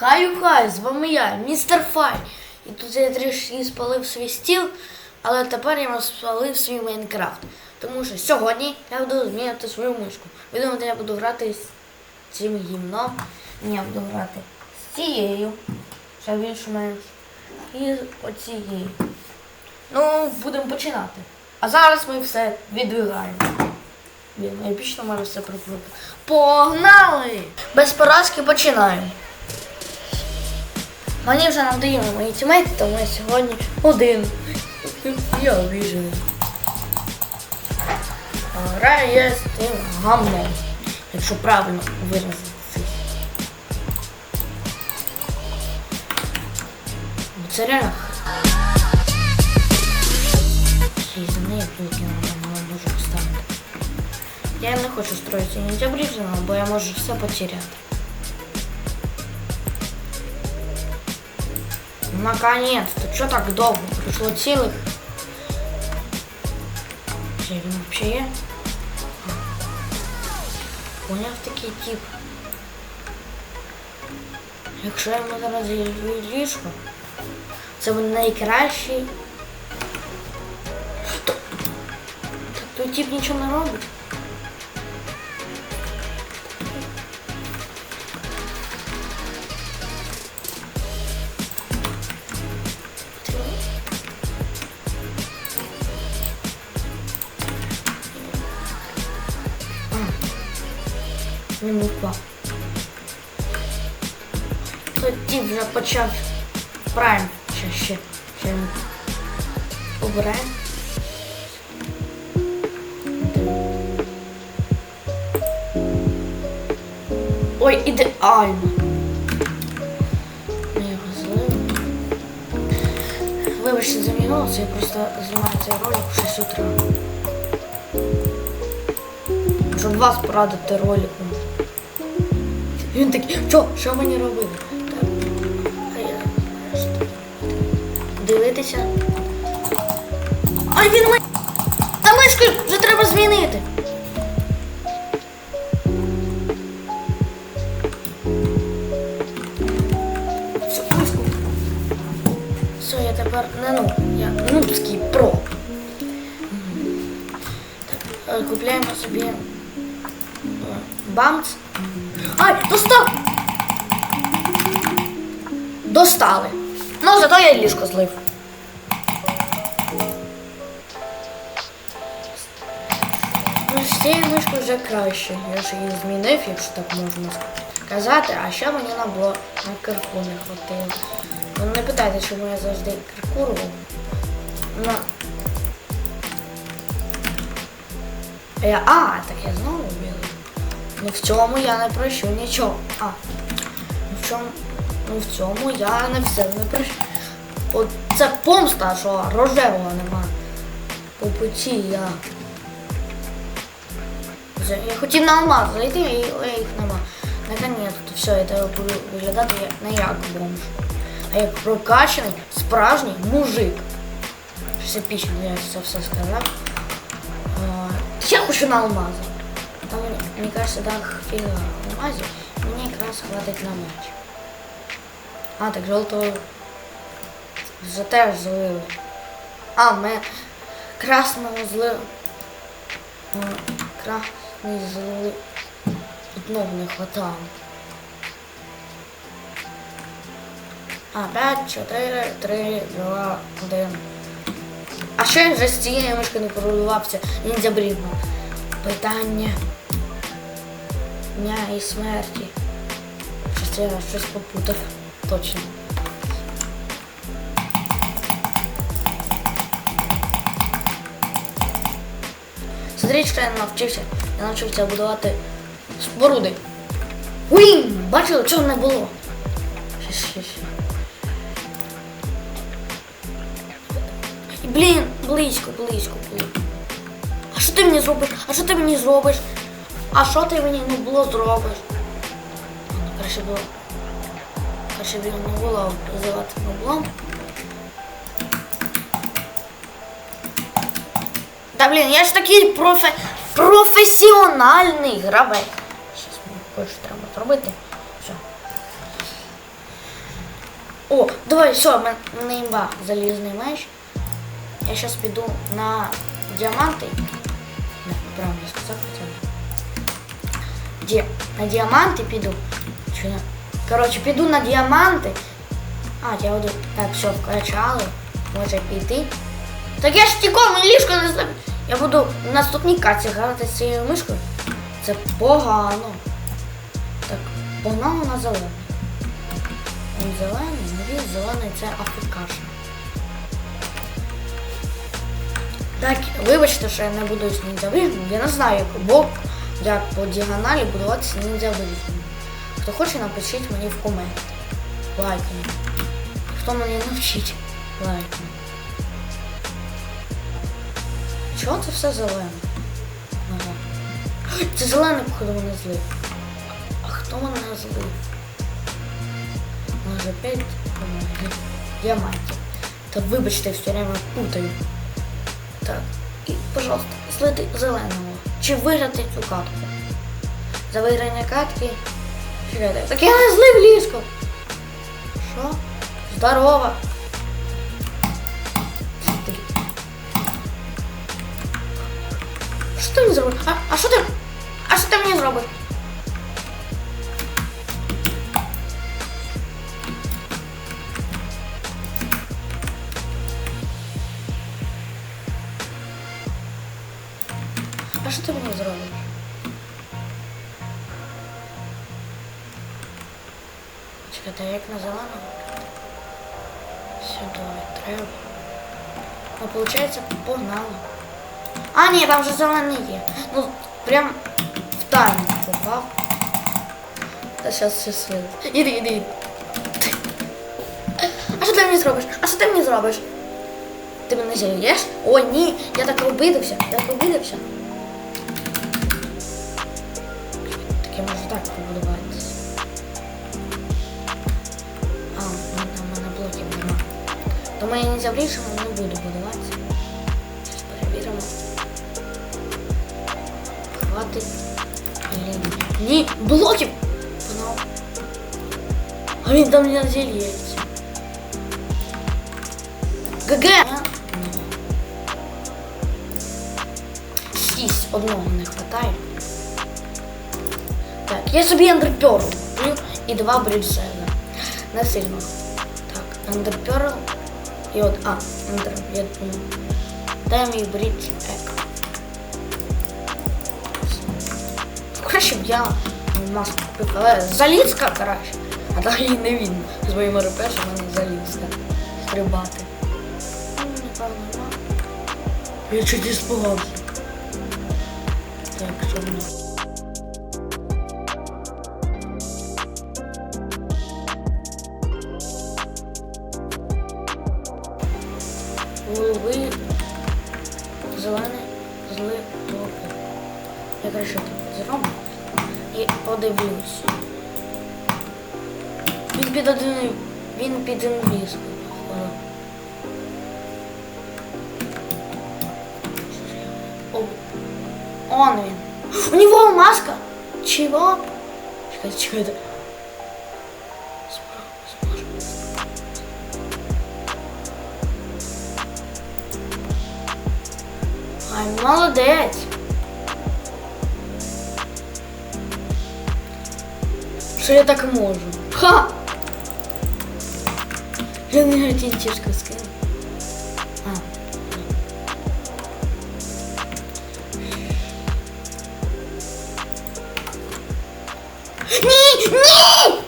Хай хай, з вами я, містер Фай. І тут я трішки спалив свій стіл, але тепер я спалив свій Майнкрафт. Тому що сьогодні я буду змінювати свою мишку. Ви думаєте, я буду грати з цим гімном? Ні, я буду грати з цією, ще більш-менш, і оцією. Ну, будемо починати. А зараз ми все відвигаємо. Блін, епічно може все прикрути. Погнали! Без поразки починаємо. Мені вже надоїли мої тімейти, тому я сьогодні один. Я обіжений. Граю я з тим гамном, якщо правильно виразитися. Це реально. Я не хочу ніндзя Бріджена, бо я можу все потеряти. Наконец-то, что так долго? Прошло цілих. Чи він вообще є? А. Поняв такий тип. Якщо я йому зараз зілью ліжко, це буде найкращий. Що? Так той тип нічого не робить. Тоді вже почав прайм. Ще, ще, ще обираємо. Ой, ідеально. Ми його злили. Вибачте за мій голос, я просто знімаю цей ролик в 6 утра. Щоб вас порадити роликом. Він такий, що, що мені робити? Дивитися. Ай, він ми... Та мишку вже треба змінити. Все, мишку. Все, я тепер не ну, я нубський про. Так, е, купляємо собі е, бамц. Ай, достав! Достали. Ну, зато я ліжко злив. Ну, з цією мишкою вже краще. Я ж її змінив, якщо так можна сказати, а ще мені на блок на кирку не хватило. Ну не питайте, чому я завжди кирку роблю. Ну. Я, а, так я знову білий. Ну в цьому я не прощу нічого. А. В чому? Ну в цьому я не все не прощу. От це помста, що рожевого нема. По путі я. Я хотів на алмаз зайти, і їх нема. Наконец-то все, я буду виглядати не як бомж. А як прокачаний, справжній мужик. Щось епічно, я це все сказав. Я хочу на алмази. Там, мені кажется, да, фіга алмазів. Мені якраз хватить на меч. А, так жовтого вже теж злили. А, ми красного злили. Красний злили. Одного не хватало. А, 5, 4, 3, 2, 1. А що я вже з цієї мишки не прорвався? Ніндзя брідно. Питання дня і смерті. Щось я щось попутав. Точно. Смотрите, що я навчився. Я навчився будувати споруди. Уй! Бачили, чого не було? Блін, близько, близько, близько. А що ти мені зробиш? А що ти мені зробиш? А що ти мені не було зробиш? Ну, було. Не було називати баблом. Та блін, я ж такий профе... професіональний гравець. Щас мені кое-що треба зробити. Все. О, давай, все, мене імба, залізний меч. Я зараз піду на діаманти. Не, правильно сказав б. Ді... На діаманти піду. Чи на... Коротше, піду на діаманти. А, я буду. Так, все, вкачали. Може піти. Так я ж тіком ліжко не знаю. Я буду в наступній каці грати з цією мишкою. Це погано. Так, погнали на зелений. Він зелений, він зелений це африкаша. Так, вибачте, що я не буду з ніндзя вигнути. Я не знаю, як бок, як по діагоналі будуватися ніндзя вигнути. Хто хоче, напишіть мені в коменти. Лайкни. Хто мене навчить? Лайкни. Чого це все зелене? Ага. Це зелений, походу, мене злив. А хто мене злив? Може опять ой, діамантів. Та вибачте, все время путаю. Так, і, пожалуйста, злити зеленого. Чи виграти цю катку? За виграння катки. Чекайте. Так я не злив ліжко. Що? Здорово. Такий. Що ти мені зробиш? А, а що ти? А що ти мені зробиш? А що ти мені зробиш? Чекайте, а як на зеленого? Сюди треба. Ну, виходить, погнали. А, ні, там вже зелений є. Ну, прям в таймінг попав. Та зараз все свит. Іди, іди. А що ти мені зробиш? А що ти мені зробиш? Ти мене зілєш? О, ні, я так обидався, я так обидався. Таке може так побудуватися. Тому я не заврішимо, не буду будуватися. Зараз перевіримо. Хватить. Ні, ні, блоків! Воно. А він там не зільється. ГГ! Шість одного не хватає. Так, я собі ендерперл куплю і два бриджсена. Не сильно. Так, ендерперл І от, а, ендер, я думаю. Дай мій бридж ек. Краще б я маску купив, але залізка краще. А так її не видно. З моїм РП, що в мене залізка. Стрибати. Ну. Я чуть не спугався. Так, що воно? і подивлюсь. Він під один. Він під інвізку, походу. О, он він. У него маска. Чего? Чекайте, чекайте. Справа, справа. Ай, молодець. Що я так можу? Ха! Я не гатінчишка скину. А. Ні! Ні!